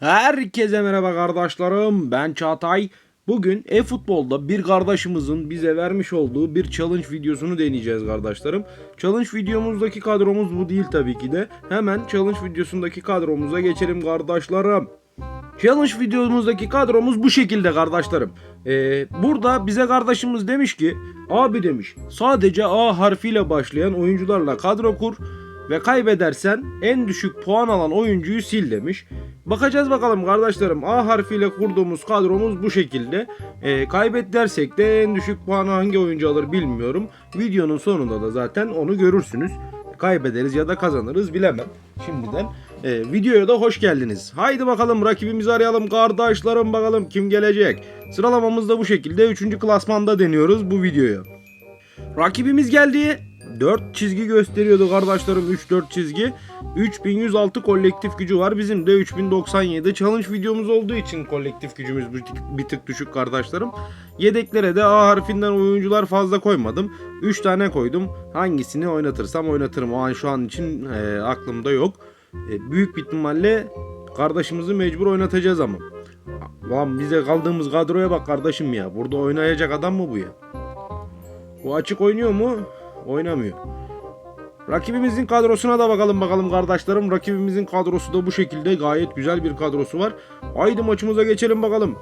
Herkese merhaba kardeşlerim. Ben Çağatay. Bugün e-futbolda bir kardeşimizin bize vermiş olduğu bir challenge videosunu deneyeceğiz kardeşlerim. Challenge videomuzdaki kadromuz bu değil tabii ki de. Hemen challenge videosundaki kadromuza geçelim kardeşlerim. Challenge videomuzdaki kadromuz bu şekilde kardeşlerim. Ee, burada bize kardeşimiz demiş ki abi demiş sadece A harfiyle başlayan oyuncularla kadro kur ve kaybedersen en düşük puan alan oyuncuyu sil demiş. Bakacağız bakalım kardeşlerim A harfiyle kurduğumuz kadromuz bu şekilde. Ee, kaybet dersek de en düşük puanı hangi oyuncu alır bilmiyorum. Videonun sonunda da zaten onu görürsünüz. Kaybederiz ya da kazanırız bilemem. Şimdiden e, videoya da hoş geldiniz. Haydi bakalım rakibimizi arayalım kardeşlerim bakalım kim gelecek. Sıralamamız da bu şekilde 3. klasmanda deniyoruz bu videoyu. Rakibimiz geldi. 4 çizgi gösteriyordu kardeşlerim 3-4 çizgi. 3106 kolektif gücü var. Bizim de 3097 challenge videomuz olduğu için kolektif gücümüz bir tık, bir tık düşük kardeşlerim. Yedeklere de A harfinden oyuncular fazla koymadım. 3 tane koydum. Hangisini oynatırsam oynatırım. O an şu an için e, aklımda yok. E, büyük bir ihtimalle kardeşimizi mecbur oynatacağız ama. Lan bize kaldığımız kadroya bak kardeşim ya. Burada oynayacak adam mı bu ya? Bu açık oynuyor mu? Oynamıyor. Rakibimizin kadrosuna da bakalım bakalım kardeşlerim. Rakibimizin kadrosu da bu şekilde gayet güzel bir kadrosu var. Haydi maçımıza geçelim bakalım.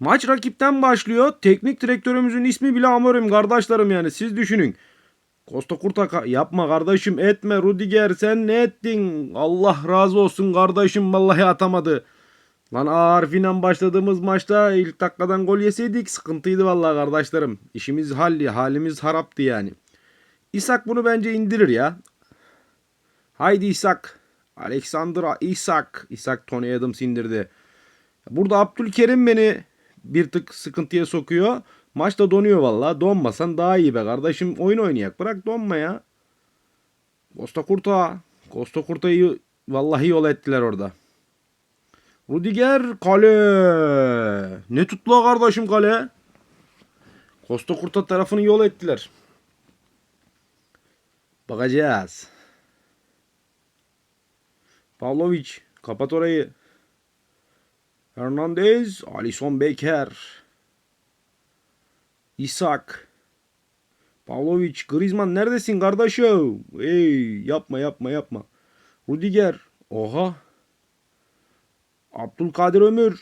Maç rakipten başlıyor. Teknik direktörümüzün ismi bile Amorim kardeşlerim yani siz düşünün. Costa Curta ka- yapma kardeşim etme Rudiger sen ne ettin? Allah razı olsun kardeşim vallahi atamadı. Lan A harfiyle başladığımız maçta ilk dakikadan gol yeseydik sıkıntıydı vallahi kardeşlerim. İşimiz halli halimiz haraptı yani. İshak bunu bence indirir ya. Haydi İshak. Alexander İshak. İshak Tony Adams indirdi. Burada Abdülkerim beni bir tık sıkıntıya sokuyor. Maçta donuyor vallahi. Donmasan daha iyi be kardeşim. Oyun oynayak. Bırak donma ya. Costa Curta. Costa Curta'yı vallahi yol ettiler orada. Rudiger kale. Ne tuttu kardeşim kale? Costa Curta tarafını yol ettiler. Bakacağız. Pavlovic kapat orayı. Hernandez, Alisson Becker. İshak. Pavlovic, Griezmann neredesin kardeşim? Ey yapma yapma yapma. Rudiger. Oha. Abdülkadir Ömür.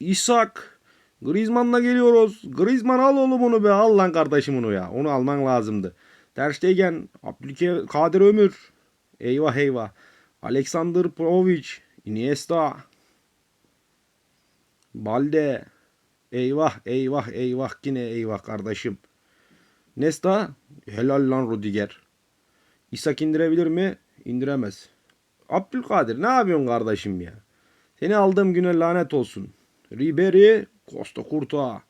İshak. Griezmann'la geliyoruz. Griezmann al oğlum onu be. Al lan kardeşim onu ya. Onu alman lazımdı. Ter Stegen. Abdülkadir Ömür. Eyvah eyvah. Alexander Provic. Iniesta. Balde. Eyvah eyvah eyvah yine eyvah kardeşim. Nesta. Helal lan Rudiger. İshak indirebilir mi? İndiremez. Abdülkadir ne yapıyorsun kardeşim ya? Seni aldığım güne lanet olsun. Ribery, Costa Curta.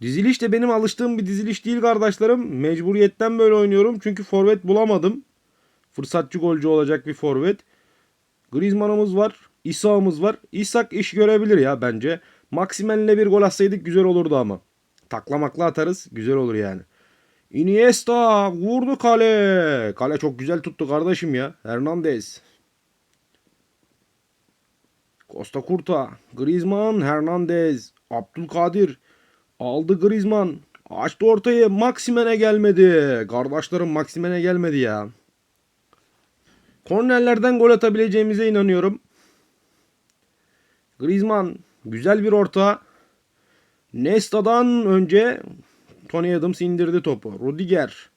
Diziliş de benim alıştığım bir diziliş değil kardeşlerim. Mecburiyetten böyle oynuyorum. Çünkü forvet bulamadım. Fırsatçı golcü olacak bir forvet. Griezmann'ımız var. İsa'mız var. İsak iş görebilir ya bence. Maximen'le bir gol atsaydık güzel olurdu ama. Taklamakla atarız. Güzel olur yani. Iniesta vurdu kale. Kale çok güzel tuttu kardeşim ya. Hernandez. Costa Curta, Griezmann, Hernandez, Abdülkadir aldı Griezmann. Açtı ortayı. Maximen'e gelmedi. Kardeşlerim Maximen'e gelmedi ya. Kornerlerden gol atabileceğimize inanıyorum. Griezmann güzel bir orta. Nesta'dan önce Tony Adams indirdi topu. Rudiger.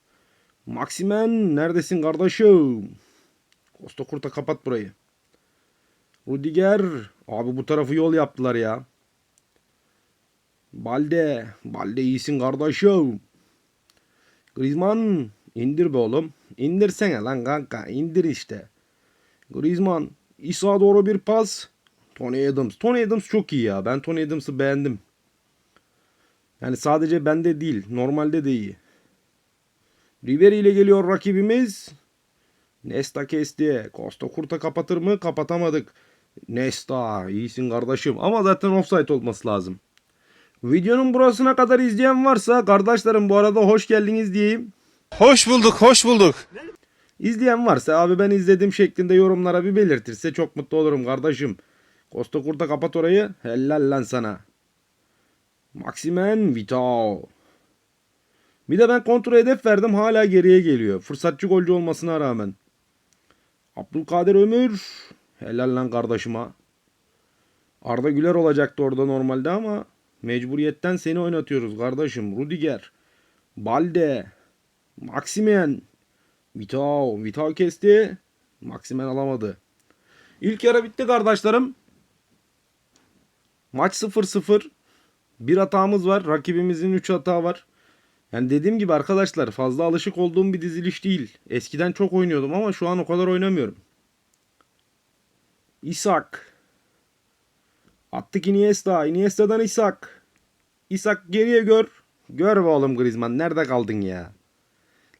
Maximen neredesin kardeşim? Costa Curta kapat burayı. Rudiger. Abi bu tarafı yol yaptılar ya. Balde. Balde iyisin kardeşim. Griezmann. indir be oğlum. İndirsene lan kanka. indir işte. Griezmann. İsa doğru bir pas. Tony Adams. Tony Adams çok iyi ya. Ben Tony Adams'ı beğendim. Yani sadece bende değil. Normalde de iyi. Ribery ile geliyor rakibimiz. Nesta kesti. Costa Curta kapatır mı? Kapatamadık. Nesta iyisin kardeşim. Ama zaten offside olması lazım. Videonun burasına kadar izleyen varsa kardeşlerim bu arada hoş geldiniz diyeyim. Hoş bulduk, hoş bulduk. İzleyen varsa abi ben izledim şeklinde yorumlara bir belirtirse çok mutlu olurum kardeşim. Costa Kurta kapat orayı. Helal lan sana. Maximen Vitao. Bir de ben kontrol hedef verdim hala geriye geliyor. Fırsatçı golcü olmasına rağmen. Abdülkadir Ömür. Helal lan kardeşime. Arda Güler olacaktı orada normalde ama mecburiyetten seni oynatıyoruz kardeşim. Rudiger. Balde. Maximen. Vitao. Vitao kesti. Maximen alamadı. İlk yarı bitti kardeşlerim. Maç 0-0. Bir hatamız var. Rakibimizin 3 hata var. Yani dediğim gibi arkadaşlar fazla alışık olduğum bir diziliş değil. Eskiden çok oynuyordum ama şu an o kadar oynamıyorum. İshak. Attık Iniesta. Iniesta'dan İshak. İshak geriye gör. Gör be oğlum Griezmann. Nerede kaldın ya?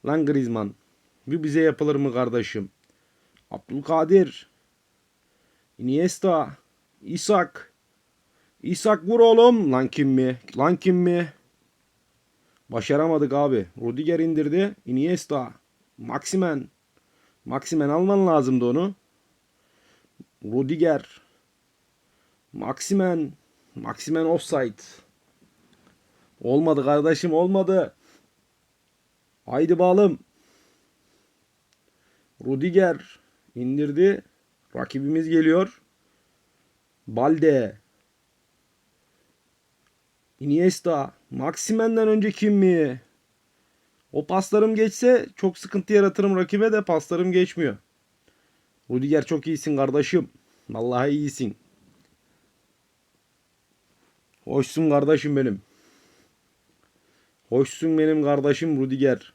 Lan Griezmann. Bir bize yapılır mı kardeşim? Abdülkadir. Iniesta. İshak. İshak vur oğlum. Lan kim mi? Lan kim mi? Başaramadık abi. Rudiger indirdi. Iniesta. Maximen. Maximen alman lazımdı onu. Rudiger. Maximen. Maximen offside. Olmadı kardeşim olmadı. Haydi bağlım. Rudiger indirdi. Rakibimiz geliyor. Balde. Iniesta. Maximen'den önce kim mi? O paslarım geçse çok sıkıntı yaratırım rakibe de paslarım geçmiyor. Rudiger çok iyisin kardeşim. Vallahi iyisin. Hoşsun kardeşim benim. Hoşsun benim kardeşim Rudiger.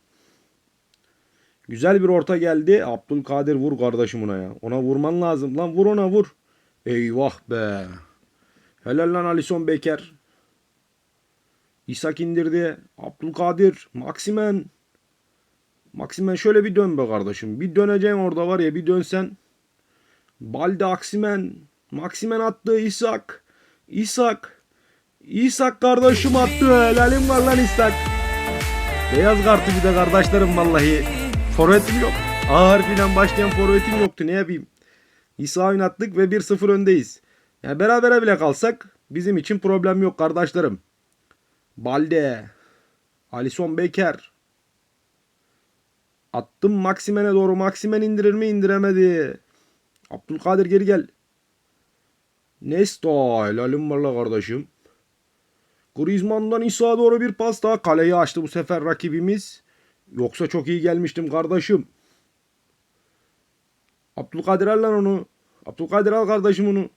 Güzel bir orta geldi. Abdülkadir vur kardeşim ona ya. Ona vurman lazım. Lan vur ona vur. Eyvah be. Helal lan Alison Becker. İshak indirdi. Abdülkadir. Maximen. Maximen şöyle bir dön be kardeşim. Bir döneceksin orada var ya bir dönsen. Balde Aksimen. Maximen attı. İshak. İshak. İshak kardeşim attı. Helalim var lan İshak. Beyaz kartı bir de kardeşlerim vallahi. Forvetim yok. A harfiyle başlayan forvetim yoktu. Ne yapayım? İsa oynattık ve 1-0 öndeyiz. Yani berabere bile kalsak bizim için problem yok kardeşlerim. Balde. Alison Becker. Attım Maximen'e doğru. Maximen indirir mi? indiremedi. Abdülkadir geri gel. Nesta. Helalim var la kardeşim. Griezmann'dan İsa'ya doğru bir pas daha. Kaleyi açtı bu sefer rakibimiz. Yoksa çok iyi gelmiştim kardeşim. Abdülkadir al lan onu. Abdülkadir al kardeşim onu.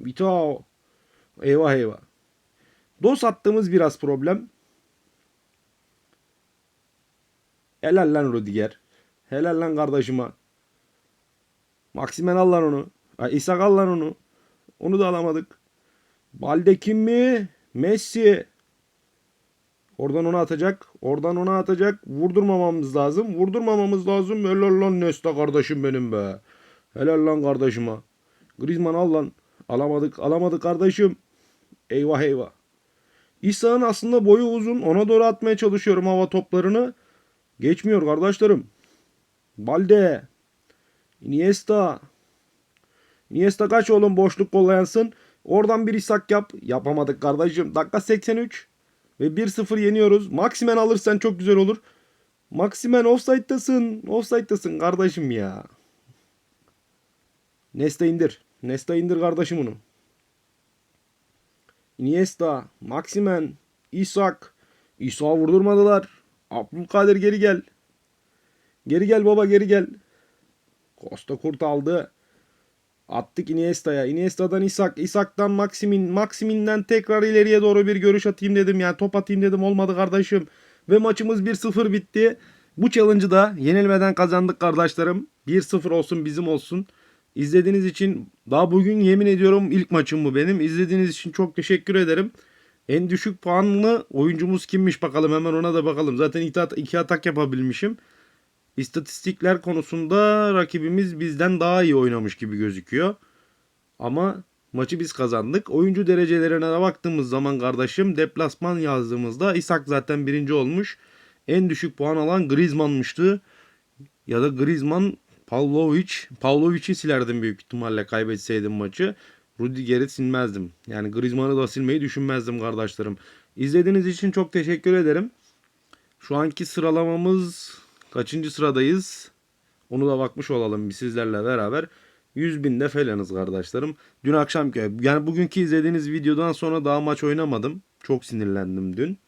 Vitao. Eyvah eyvah. Dos attığımız biraz problem. Helal lan Rudiger. Helal lan kardeşime. Maximen al lan onu. Ay, İshak al lan onu. Onu da alamadık. Balde kim mi? Messi. Oradan ona atacak. Oradan ona atacak. Vurdurmamamız lazım. Vurdurmamamız lazım. Helal lan Nesta kardeşim benim be. Helal lan kardeşime. Griezmann al lan. Alamadık. Alamadık kardeşim. Eyvah eyvah. İsa'nın aslında boyu uzun. Ona doğru atmaya çalışıyorum hava toplarını. Geçmiyor kardeşlerim. Balde. Iniesta. Iniesta kaç oğlum boşluk kollayansın. Oradan bir isak yap. Yapamadık kardeşim. Dakika 83. Ve 1-0 yeniyoruz. Maximen alırsan çok güzel olur. Maximen offside'tasın. Offside'tasın kardeşim ya. Nesta indir. Nesta indir kardeşim onu. Iniesta, Maximen, İshak. İsa vurdurmadılar. Abdülkadir geri gel. Geri gel baba geri gel. Costa Kurt aldı. Attık Iniesta'ya. Iniesta'dan İshak. İshak'tan Maximin. Maximin'den tekrar ileriye doğru bir görüş atayım dedim. Yani top atayım dedim. Olmadı kardeşim. Ve maçımız 1-0 bitti. Bu challenge'ı da yenilmeden kazandık kardeşlerim. 1-0 olsun bizim olsun. İzlediğiniz için daha bugün yemin ediyorum ilk maçım bu benim. İzlediğiniz için çok teşekkür ederim. En düşük puanlı oyuncumuz kimmiş bakalım hemen ona da bakalım. Zaten iki, at- iki atak yapabilmişim. İstatistikler konusunda rakibimiz bizden daha iyi oynamış gibi gözüküyor. Ama maçı biz kazandık. Oyuncu derecelerine de baktığımız zaman kardeşim deplasman yazdığımızda İshak zaten birinci olmuş. En düşük puan alan Griezmann'mıştı. ya da Griezmann, Pavlovic, Pavlovic'i silerdim büyük ihtimalle kaybetseydim maçı. Rudiger'i silmezdim. Yani Griezmann'ı da silmeyi düşünmezdim kardeşlerim. İzlediğiniz için çok teşekkür ederim. Şu anki sıralamamız kaçıncı sıradayız? Onu da bakmış olalım bir sizlerle beraber. 100 binde falanız kardeşlerim. Dün akşam yani bugünkü izlediğiniz videodan sonra daha maç oynamadım. Çok sinirlendim dün.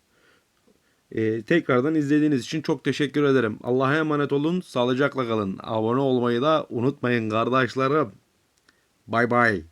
Ee, tekrardan izlediğiniz için çok teşekkür ederim. Allah'a emanet olun. Sağlıcakla kalın. Abone olmayı da unutmayın kardeşlerim. Bay bay.